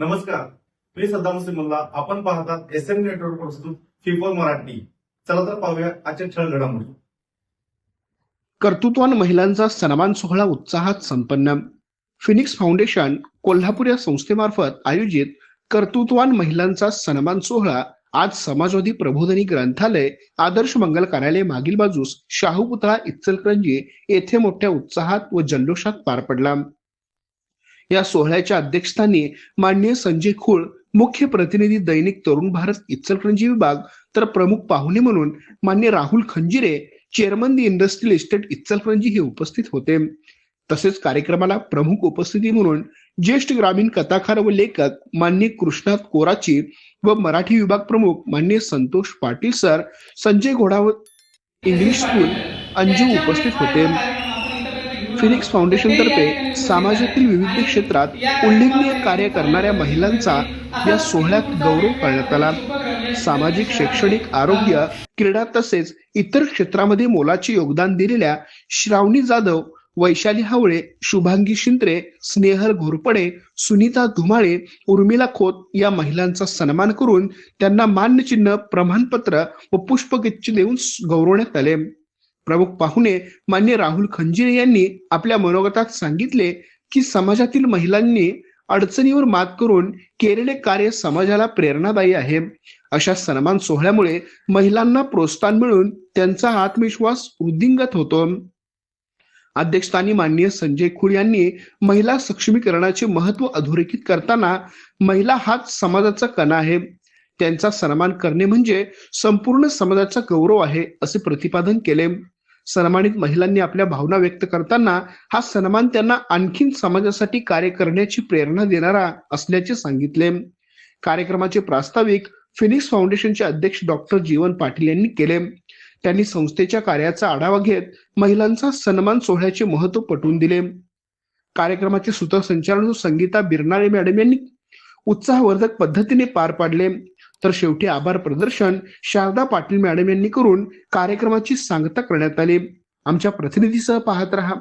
नमस्कार. मी सद्दाम मुल्ला आपण पाहतात एस एम नेटवर्क प्रस्तुत फिफो मराठी. चला तर पाहूया आजच्या छळ घडामोडी. कर्तृत्वान महिलांचा सन्मान सोहळा उत्साहात संपन्न. फिनिक्स फाउंडेशन कोल्हापूर या संस्थेमार्फत आयोजित कर्तृत्वान महिलांचा सन्मान सोहळा आज समाजवादी प्रबोधनी ग्रंथालय आदर्श मंगल कार्यालय मागील बाजूस शाहू पुतळा इचलकरंजी येथे मोठ्या उत्साहात व जल्लोषात पार पडला. या सोहळ्याच्या अध्यक्षस्थानी माननीय संजय खोळ मुख्य प्रतिनिधी दैनिक तरुण भारत इचलकरंजी विभाग तर प्रमुख पाहुणे म्हणून मान्य Rahul Khanjire chairman the industrial estate Ichalkaranji हे उपस्थित होते. तसेच कार्यक्रमाला प्रमुख उपस्थिती म्हणून ज्येष्ठ ग्रामीण कथाकार व लेखक मान्य कृष्णात कोराची व मराठी विभाग प्रमुख मान्य Santosh Patil sir Sanjay Ghodawat English school Anju उपस्थित होते. फिनिक्स फाउंडेशन तर्फे समाजातील विविध क्षेत्रात उल्लेखनीय कार्य करणाऱ्या महिलांचा या सोहळ्यात गौरव करण्यात आला. सामाजिक शैक्षणिक आरोग्य क्रीडा तसेच इतर क्षेत्रामध्ये मोलाचे योगदान दिलेल्या श्रावणी जाधव वैशाली हावळे शुभांगी शिंत्रे स्नेहल घोरपडे सुनीता धुमाळे उर्मिला खोत या महिलांचा सन्मान करून त्यांना मान्यचिन्ह प्रमाणपत्र व पुष्पगुच्छ देऊन गौरवण्यात आले. प्रमुख पाहुणे मान्य राहुल खंजिरे यांनी आपल्या मनोगतात सांगितले की समाजातील महिलांनी अडचणीवर मात करून केलेले कार्य समाजाला प्रेरणादायी आहे. अशा सन्मान सोहळ्यामुळे महिलांना प्रोत्साहन मिळून त्यांचा आत्मविश्वास वृद्धिंगत होतो. अध्यक्षस्थानी माननीय संजय खूळ यांनी महिला सक्षमीकरणाचे महत्त्व अधोरेखित करताना महिला हाच समाजाचा कणा आहे. त्यांचा सन्मान करणे म्हणजे संपूर्ण समाजाचा गौरव आहे असे प्रतिपादन केले. सन्मानित महिलांनी आपल्या भावना व्यक्त करताना हा सन्मान त्यांना आणखीन समाजासाठी कार्य करण्याची प्रेरणा देणारा असल्याचे सांगितले. कार्यक्रमाचे प्रास्ताविक फिनिक्स फाउंडेशनचे अध्यक्ष डॉक्टर जीवन पाटील यांनी केले. त्यांनी संस्थेच्या कार्याचा आढावा घेत महिलांचा सन्मान सोहळ्याचे महत्त्व पटवून दिले. कार्यक्रमाचे सूत्रसंचालन संगीता बिरनाळे मॅडम यांनी उत्साहवर्धक पद्धतीने पार पाडले. तर शेवटी आभार प्रदर्शन शारदा पाटील मॅडम यांनी करून कार्यक्रमाची सांगता करण्यात आली. आमच्या प्रतिनिधीसह पाहत रहा.